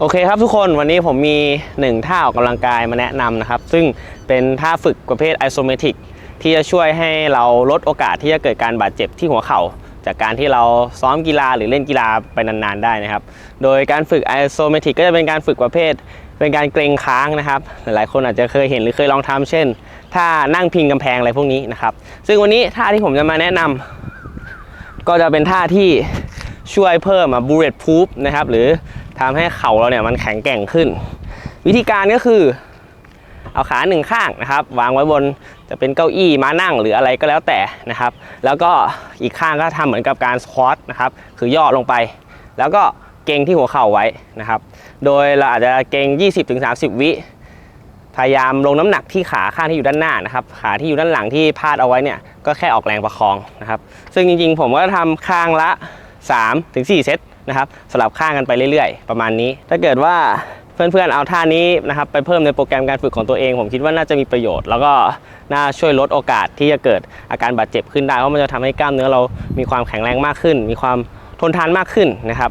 โอเคครับทุกคนวันนี้ผมมี 1 ท่าออกกำลังกายมาแนะนำนะครับ ซึ่งเป็นท่าฝึกประเภทไอโซเมติกที่จะช่วยให้เราลดโอกาสที่จะเกิดการบาดเจ็บที่หัวเข่า จากการที่เราซ้อมกีฬาหรือเล่นกีฬาไปนานๆได้นะครับ โดยการฝึกไอโซเมติกก็จะเป็นการฝึกประเภท เป็นการเกรงค้างนะครับ หลายๆคนอาจจะเคยเห็นหรือเคยลองทำเช่นท่านั่งพิงกำแพงอะไรพวกนี้นะครับ ซึ่งวันนี้ท่าที่ผมจะมาแนะนำก็จะเป็นท่าที่ ช่วยเพิ่มอะ bullet proof นะครับหรือทำให้เข่าเราเนี่ยมันแข็งแกร่งขึ้น วิธีการก็คือ เอาขาหนึ่งข้างนะครับ วางไว้บนจะเป็นเก้าอี้ม้านั่งหรืออะไรก็แล้วแต่นะครับ แล้วก็อีกข้างก็ทำเหมือนกับการสควอตนะครับคือย่อลงไป แล้วก็เกรงที่หัวเข่าไว้นะครับ โดยเราอาจจะเกรง 20-30 วิพยายามลงน้ำหนักที่ขาข้างที่อยู่ด้านหน้านะครับขาที่อยู่ด้านหลังที่พาดเอาไว้เนี่ยก็แค่ออกแรงประคองนะครับ ซึ่งจริงๆ ผมก็ทำข้างละ 3ถึง4เซตนะครับสลับข้างกันไปเรื่อยๆ ประมาณนี้ ถ้าเกิดว่าเพื่อนๆ เอาท่านี้นะครับไปเพิ่มในโปรแกรมการฝึกของตัวเอง ผมคิดว่าน่าจะมีประโยชน์ แล้วก็น่าช่วยลดโอกาสที่จะเกิดอาการบาดเจ็บขึ้นได้ เพราะมันจะทำให้กล้ามเนื้อเรามีความแข็งแรงมากขึ้น มีความทนทานมากขึ้นนะครับ